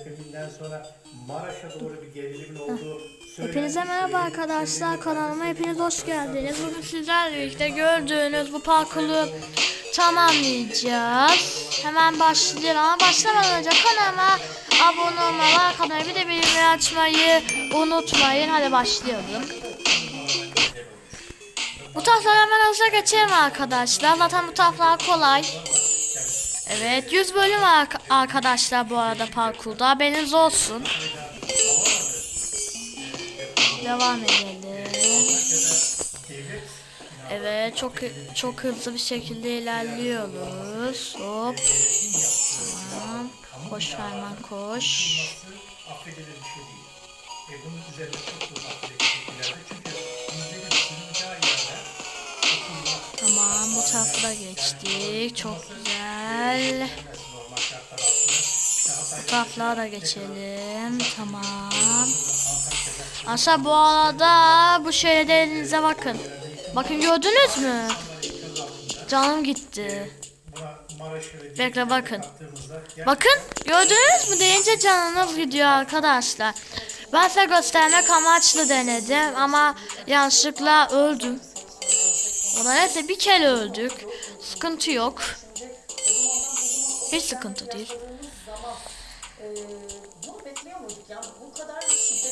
depreminden sonra Maraş'a doğru bir gerilimin olduğu. Hepinize merhaba arkadaşlar kanalıma hepiniz hoş geldiniz. Bugün sizlerle birlikte gördüğünüz bu parkuru tamamlayacağız. Hemen başlayalım ama başlamadan önce kanalıma abone olmayı, atmayı bir de bildirimleri açmayı unutmayın. Hadi başlayalım. Bu tarafları hemen hızlıca geçelim arkadaşlar. Zaten bu taraflar kolay. Evet 100 bölüm var ark- arkadaşlar bu arada parkurda haberiniz olsun. Devam edelim. Evet çok çok hızlı bir şekilde ilerliyoruz. Hop. Tamam. Koş hemen koş. Tamam bu tarafı da geçtik. Çok güzel. da geçelim. Tamam. Aşağı bu arada bu şehirde elinize bakın. Bakın gördünüz mü? Canım gitti. Bekle bakın. Bakın gördünüz mü deyince canınız gidiyor arkadaşlar. Ben size göstermek amaçlı denedim ama yanlışlıkla öldüm. O da neyse bir kere öldük. Sıkıntı yok. Hiç sıkıntı değil.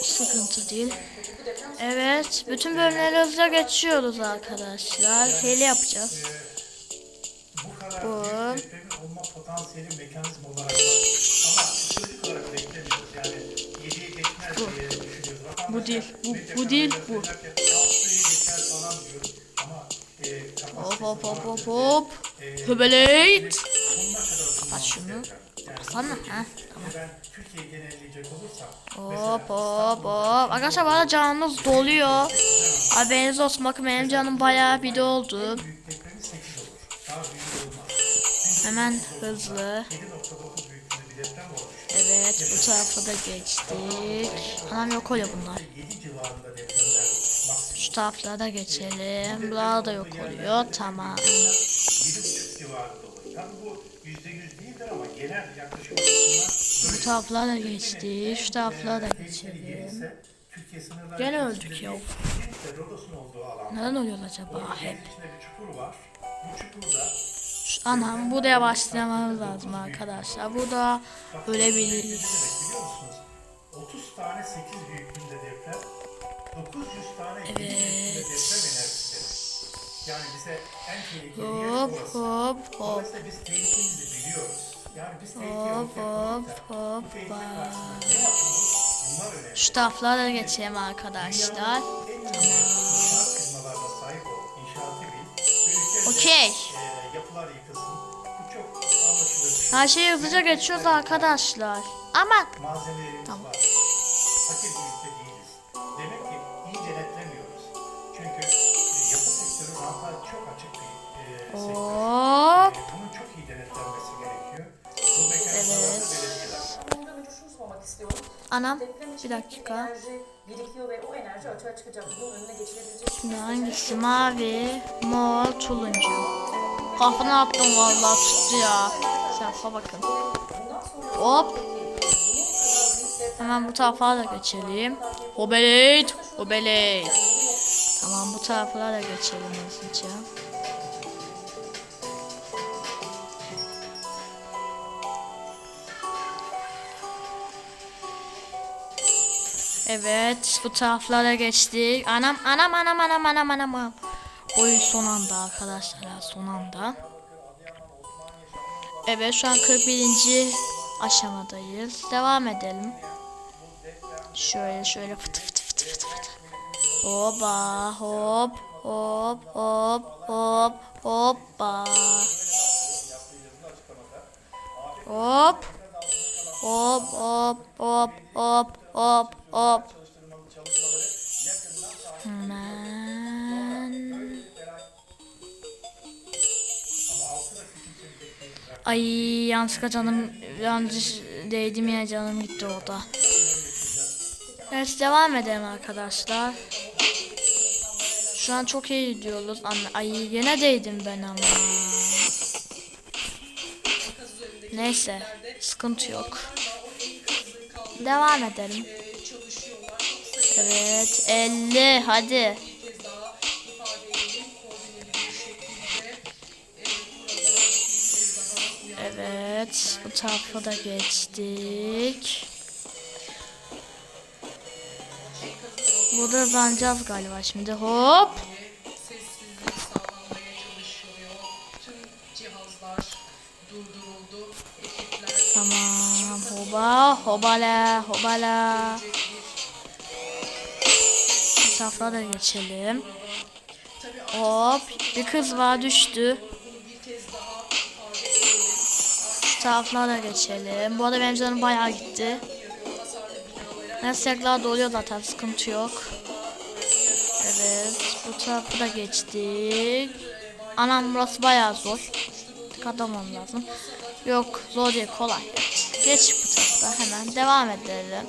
Sıkıntı değil. Evet, bütün bölümleri hızla geçiyoruz arkadaşlar. Hile yapacağız. bu Bu. büyük depremin olma potansiyeli mekanizma olarak var. Ama psikolojik olarak beklemiyoruz. Yani 7'ye geçmez diye düşünüyoruz. Bu değil, bu- bu değil, bu. Hop hop hop hop hop. Höbeleyt. Şunu. Kapatsana. Ha. olursam Hop hop hop. Arkadaşlar bana canınız doluyor. Haberiniz olsun bakın benim canım bayağı bir doldu. büyük depremi 8 olur. Daha büyük olmaz. Hemen hızlı. 7.9 büyüklüğünde bir deprem olmuş. Evet bu tarafa da geçtik. Anam yok oluyor bunlar. 7 civarında depremler maksimum. Şu taraflara da geçelim. Buralar da yok oluyor. Tamam. 7.5 civarında olur. Tabii bu %100 değildir ama genel yaklaşım açısından Bu taraflara da geçtik. Şu taraflara da geçelim. Gene öldük ya. Neden oluyor acaba hep? Anam buraya başlamamız lazım arkadaşlar. Burada ölebiliriz. ne demek biliyor musunuz? 30 tane 8 büyüklüğünde deprem, 900 tane 7 büyüklüğünde deprem enerjisi verir. Yani bize en tehlikeli yer Hop orası. hop hop. Dolayısıyla biz tehlikemizi biliyoruz. Yani biz Hop hop hop. Şu taraflara da geçelim arkadaşlar. Okey. e, yapılar yıkılsın. Bu çok anlaşılır bir şey. Her şeyi hızlıca geçiyoruz arkadaşlar. Aman. Malzemelerimiz var. Fakir bir ülke değiliz. Demek ki iyi denetlemiyoruz. Çünkü ranta çok açık bir e, sektör. E, bunun çok iyi denetlenmesi gerekiyor. Bu mekanizmalarda Evet. belediyeler. Ondan önce şunu sormak istiyorum. Anam. Bir dakika. enerji birikiyor ve o enerji açığa çıkacak. Bunun önüne geçilebilecek Şimdi hangisi? Mavi, mor, turuncu. Kafana attım vallahi tuttu ya. Şafa bakın. Hop. Hemen bu tarafa da geçelim. Hobeleyt, hobeleyt. Tamam bu tarafa da geçelim hızlıca. Evet bu taraflara geçtik. Anam anam anam anam anam anam. Oyun son anda arkadaşlar son anda. Evet şu an 41. aşamadayız. Devam edelim. Şöyle şöyle fıtı fıtı. Hoba hop hop hop hop hoppa. Hop. Hop hop hop hop hop hop. Hemen. Ay yanlışlıkla canım yanlış değdim yine canım gitti orada. Evet devam edelim arkadaşlar. Şu an çok iyi gidiyoruz. Anne, ay yine değdim ben ama. Neyse sıkıntı yok. Devam edelim. Evet 50 hadi. Evet bu tarafa da geçtik. Burada hızlanacağız galiba şimdi hop. Tamam hoba hobala hobala. Tarafa da geçelim. Hop bir kız var düştü. Şu taraflara geçelim. Bu arada benim canım bayağı gitti. Meslekler doluyor zaten sıkıntı yok. Evet bu tarafı da geçtik. Anam burası bayağı zor. Dikkatli olmam lazım. Yok zor değil kolay. Geç bu tarafta hemen devam edelim.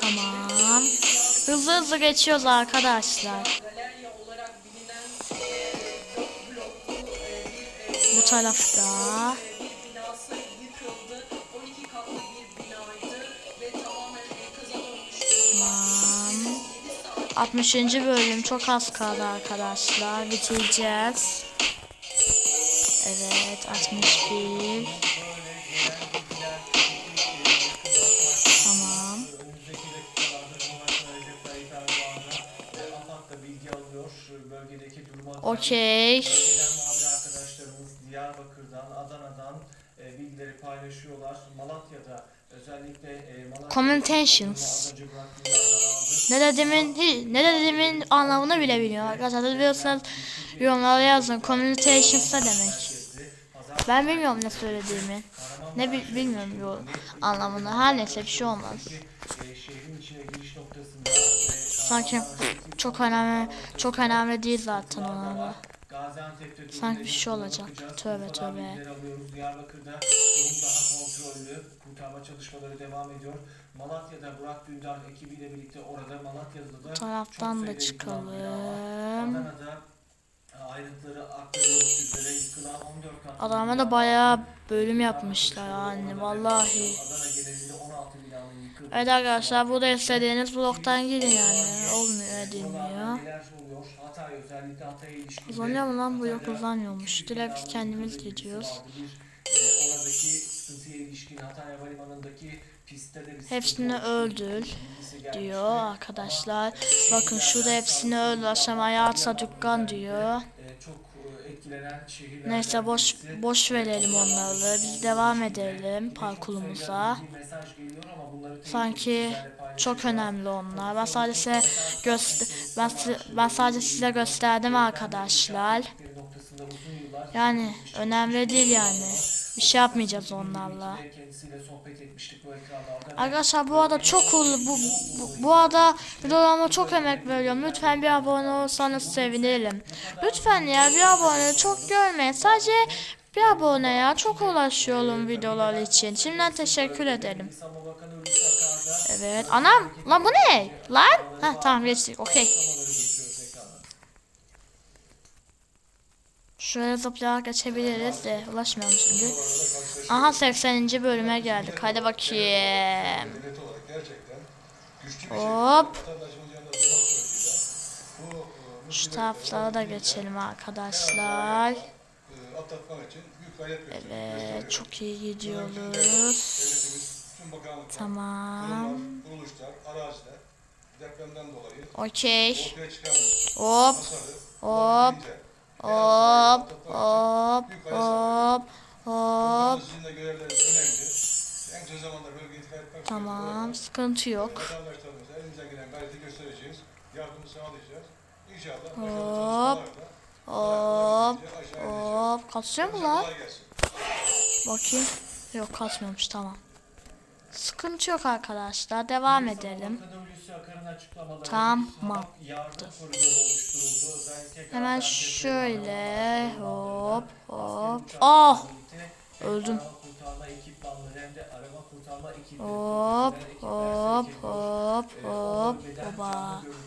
Tamam. Hızlı hızlı geçiyoruz arkadaşlar. Bu tarafta. 60. bölüm çok az kaldı arkadaşlar. Bitireceğiz. Evet 61. Tamam. Okey. Diyarbakır'dan, Adana'dan bilgileri paylaşıyorlar. Malatya'da özellikle Ne dediğimin, hi- ne dediğimin anlamını bile bilmiyorum arkadaşlar. Biliyorsanız yorumlara yazın. Communications ne demek? Ben bilmiyorum ne söylediğimi. Ne bil- bilmiyorum bu anlamını. Her neyse bir şey olmaz. Sanki çok önemli, çok önemli değil zaten onlar. Gaziantep'te Sanki bir şey olacak. bakacağız. Tövbe, Buradan tövbe. alıyoruz. Diyarbakır'da durum daha kontrollü. Kurtarma çalışmaları devam ediyor. Malatya'da Burak Dündar ekibiyle birlikte orada Malatya'da da taraftan da çıkalım. Adana'da e, ayrıntıları aktarıyoruz sizlere. Yıkılan 14 katlı Adama da bayağı bölüm yapmışlar yani vallahi. Adana genelinde 16 binanın yıkıldığı Evet arkadaşlar burada istediğiniz bloktan gidin yani. Olmuyor edilmiyor. Mu lan bu yok uzanmıyormuş. Direkt kendimiz gidiyoruz. E, Hepsini öldür diyor arkadaşlar. Bakın şurada hepsini öldür. Aşamaya atsa dükkan diyor. E, çok etkilenen şehirlerden Neyse boş birisi. boş verelim onları. Biz devam edelim parkurumuza. Sanki çok önemli onlar. Ben sadece göster ben, ben sadece size gösterdim arkadaşlar. Yani önemli değil yani. Bir şey yapmayacağız onlarla. Arkadaşlar bu arada çok cool. Bu, bu, bu arada videolarıma çok emek veriyorum. Lütfen bir abone olursanız sevinirim. Lütfen ya bir abone çok görmeyin. Sadece bir abone ya. Çok uğraşıyorum videolar için. Şimdiden teşekkür ederim. Evet. Anam. Lan bu ne? Lan? Heh tamam geçtik. Okey. Şöyle zıplayarak geçebiliriz de ulaşmayalım şimdi. Aha 80. bölüme geldik. Hadi bakayım. Hop. Şu taraflara da geçelim arkadaşlar. Evet çok iyi gidiyoruz. Tamam. Okey. Hop hop hop hop hop hop. Tamam sıkıntı yok. Hop. Hop hop. Kasıyor mu lan? Bakayım. Yok kasmıyormuş tamam. Sıkıntı yok arkadaşlar. Devam edelim. Akar'ın açıklamaları. Tamam. Hemen şöyle hop hop. birlikte Öldüm. Kendi arama kurtarma ekibi. Hop hop hop hop canlı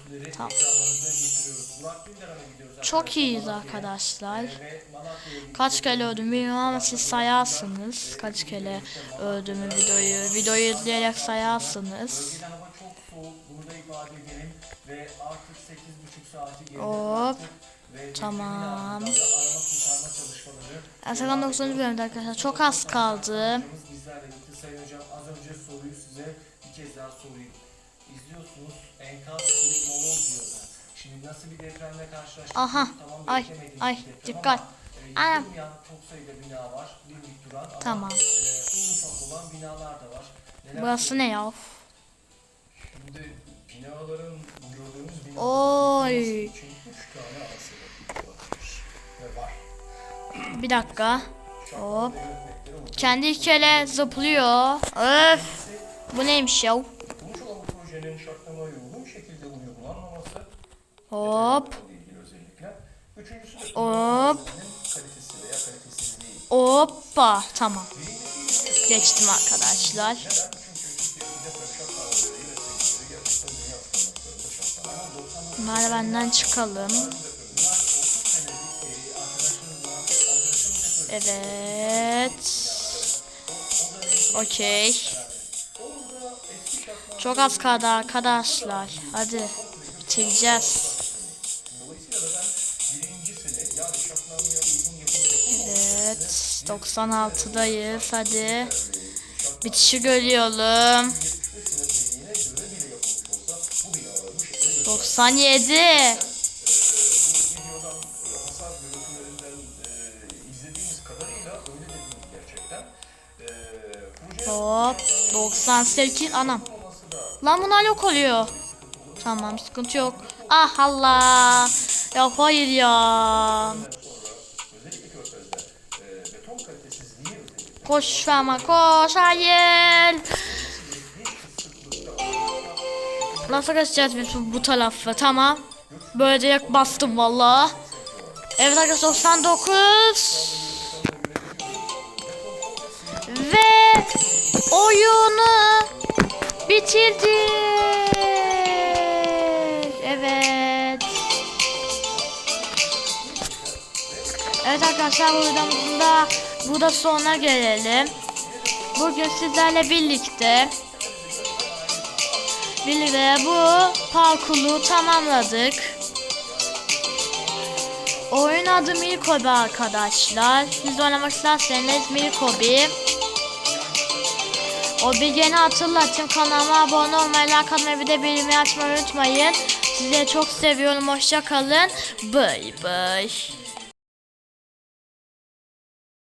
görüntüleri Tamam. Çok iyiyiz arkadaşlar. Malatya'ya Kaç kere öldüm bilmiyorum ama siz sayarsınız. Kaç kere öldüğümü videoyu videoyu izleyerek sayarsınız. Bölgede hava çok soğuk, bunu da ifade edelim ve artık 8,5 saati geride Hop. Tamam. Ersakan 9. bölümde arkadaşlar çok az kaldı. Bizlerle birlikte Sayın Hocam az önce soruyu size bir kez daha sorayım. İzliyorsunuz enkaz bir molol diyorlar. Şimdi nasıl bir depremle karşılaştık? Aha, Tamam, ay, ay, bir deprem dikkat. ama, e, Anam. çok sayıda bina var. Dimdik duran ama Tamam. e, ufak olan binalar da var. Neler Burası ne ya? Şimdi binaların, gördüğümüz binaların Oy. üç tane sebep olabilir ve var. Bir dakika. Hop. Kendi iki kere zıplıyor. Öf. Bu neymiş ya? Hop. Hop. Hoppa. Tamam. Geçtim arkadaşlar. Neden? Çünkü Türkiye'de deprem Okey. Çok az kaldı arkadaşlar. Hadi. Bitireceğiz. Evet. 96'dayız. Hadi. Bitişi görüyorum. 97. Hop. 98. Anam. Lan bunlar yok oluyor. Tamam sıkıntı yok. Ah Allah. Ya hayır ya. Koş Ferman koş. Hayır. Nasıl kaçacağız bu, tarafı? Tamam. Böyle direkt bastım valla. Evet arkadaşlar 99. Ve oyunu bitirdik. Evet. Evet arkadaşlar bu videomuzun da burada sonuna gelelim. Bugün sizlerle birlikte birlikte bu parkuru tamamladık. Oyun adı Milkobi arkadaşlar. Siz oynamak isterseniz Milkobi. O bilgini hatırlatın. Kanalıma abone olmayı, like atmayı bir de bildirimleri açmayı unutmayın. Sizi çok seviyorum. Hoşça kalın. Bye bye.